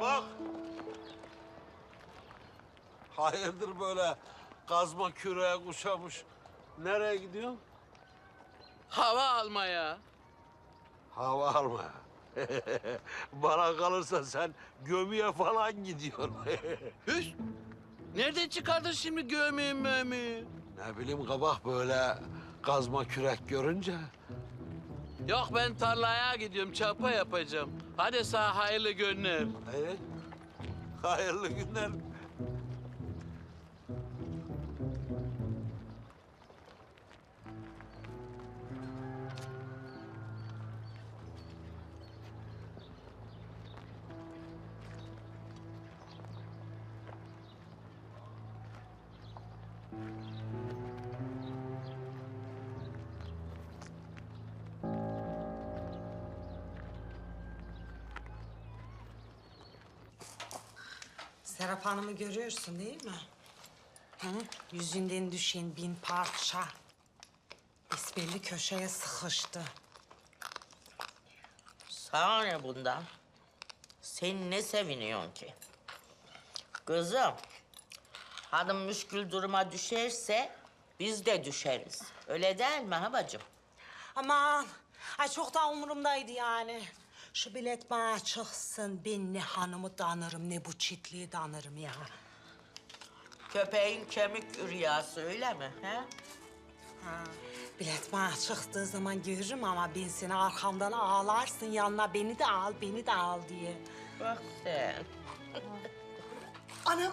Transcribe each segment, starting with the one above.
Bak. Hayırdır böyle kazma küreğe kuşamış. Nereye gidiyorsun? Hava almaya. Hava alma. Bana kalırsa sen gömüye falan gidiyorsun. Hüs. Nereden çıkardın şimdi gömüğü mömüğü? ne bileyim kabak böyle kazma kürek görünce. Yok ben tarlaya gidiyorum, çapa yapacağım. Hadi sana hayırlı günler. Ee, hayırlı günler. Serap Hanım'ı görüyorsun değil mi? Hı? Yüzünden düşen bin parça. Besbelli köşeye sıkıştı. Sana ne bundan? Sen ne seviniyorsun ki? Kızım, hanım müşkül duruma düşerse biz de düşeriz. Öyle değil mi habacığım? Aman, ay çok da umurumdaydı yani. Şu bilet bana çıksın, ben ne hanımı danırım, ne bu çitliği danırım ya. Köpeğin kemik rüyası öyle mi? He? Ha, bilet bana çıktığı zaman görürüm ama ben seni arkamdan ağlarsın yanına beni de al, beni de al diye. Bak sen. Anam,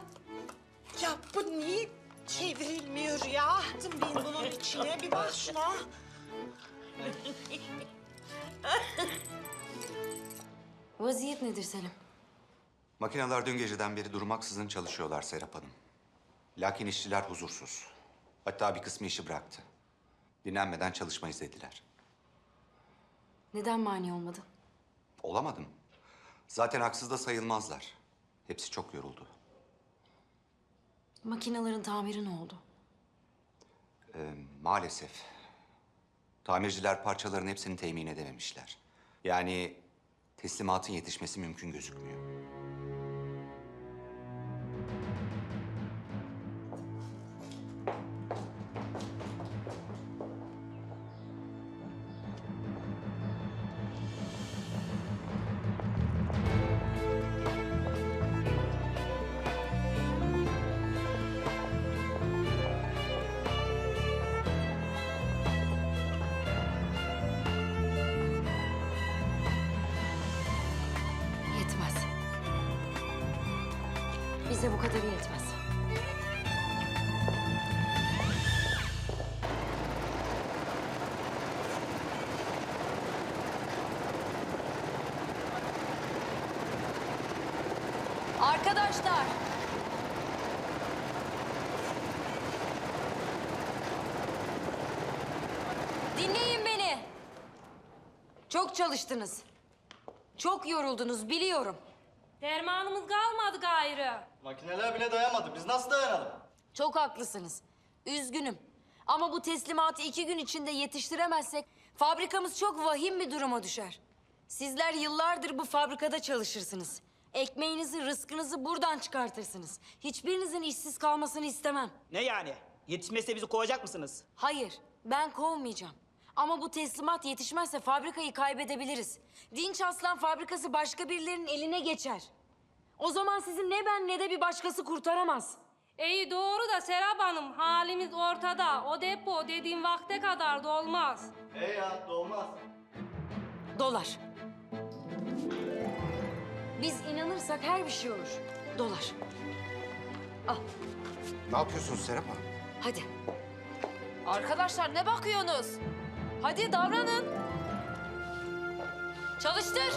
ya bu niye çevrilmiyor ya? Attım ben bunun içine, bir bak şuna. Vaziyet nedir Selim? Makineler dün geceden beri durmaksızın çalışıyorlar Serap Hanım. Lakin işçiler huzursuz. Hatta bir kısmı işi bıraktı. Dinlenmeden çalışmayız dediler. Neden mani olmadın? Olamadım. Zaten haksız da sayılmazlar. Hepsi çok yoruldu. Makinelerin tamiri ne oldu? Ee, maalesef. Tamirciler parçaların hepsini temin edememişler. Yani teslimatın yetişmesi mümkün gözükmüyor. Bize bu kadarı yetmez. Arkadaşlar. Dinleyin beni. Çok çalıştınız. Çok yoruldunuz biliyorum. Dermanımız kalmadı gayrı. Makineler bile dayanmadı. Biz nasıl dayanalım? Çok haklısınız. Üzgünüm. Ama bu teslimatı iki gün içinde yetiştiremezsek fabrikamız çok vahim bir duruma düşer. Sizler yıllardır bu fabrikada çalışırsınız. Ekmeğinizi, rızkınızı buradan çıkartırsınız. Hiçbirinizin işsiz kalmasını istemem. Ne yani? Yetişmezse bizi kovacak mısınız? Hayır, ben kovmayacağım. Ama bu teslimat yetişmezse fabrikayı kaybedebiliriz. Dinç Aslan fabrikası başka birilerinin eline geçer. O zaman sizi ne ben ne de bir başkası kurtaramaz. İyi doğru da Serap Hanım halimiz ortada. O depo dediğim vakte kadar dolmaz. He ya doğmaz. Dolar. Biz inanırsak her bir şey olur. Dolar. Al, Ne yapıyorsunuz Serap Hanım? hadi. Arkadaşlar ne bakıyorsunuz? Hadi davranın. Çalıştır.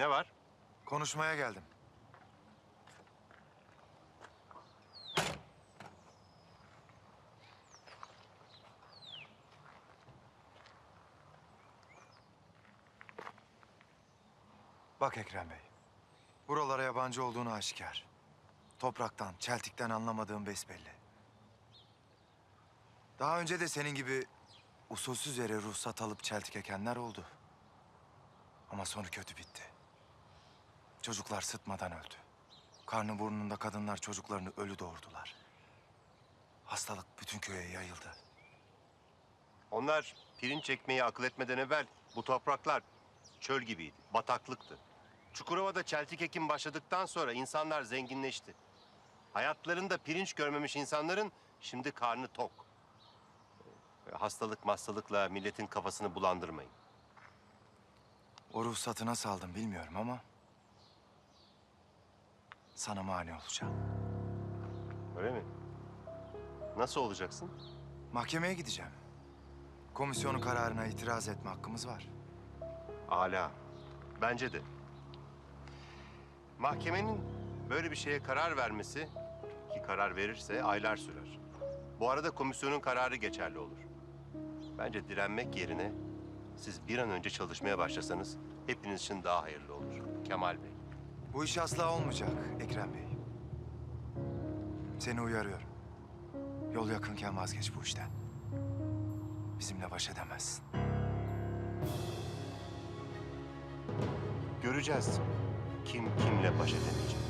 Ne var? Konuşmaya geldim. Bak Ekrem Bey. Buralara yabancı olduğunu aşikar. Topraktan, çeltikten anlamadığım besbelli. Daha önce de senin gibi usulsüz yere ruhsat alıp çeltik ekenler oldu. Ama sonu kötü bitti. Çocuklar sıtmadan öldü. Karnı burnunda kadınlar çocuklarını ölü doğurdular. Hastalık bütün köye yayıldı. Onlar pirinç ekmeği akıl etmeden evvel bu topraklar çöl gibiydi, bataklıktı. Çukurova'da çeltik ekim başladıktan sonra insanlar zenginleşti. Hayatlarında pirinç görmemiş insanların şimdi karnı tok. Hastalık hastalıkla milletin kafasını bulandırmayın. O ruhsatı nasıl aldım bilmiyorum ama... ...sana mani olacağım. Öyle mi? Nasıl olacaksın? Mahkemeye gideceğim. Komisyonun kararına itiraz etme hakkımız var. Ala. Bence de. Mahkemenin böyle bir şeye karar vermesi ki karar verirse aylar sürer. Bu arada komisyonun kararı geçerli olur. Bence direnmek yerine siz bir an önce çalışmaya başlasanız hepiniz için daha hayırlı olur. Kemal Bey. Bu iş asla olmayacak Ekrem Bey. Seni uyarıyorum. Yol yakınken vazgeç bu işten. Bizimle baş edemezsin. Göreceğiz kim kimle baş edemeyecek.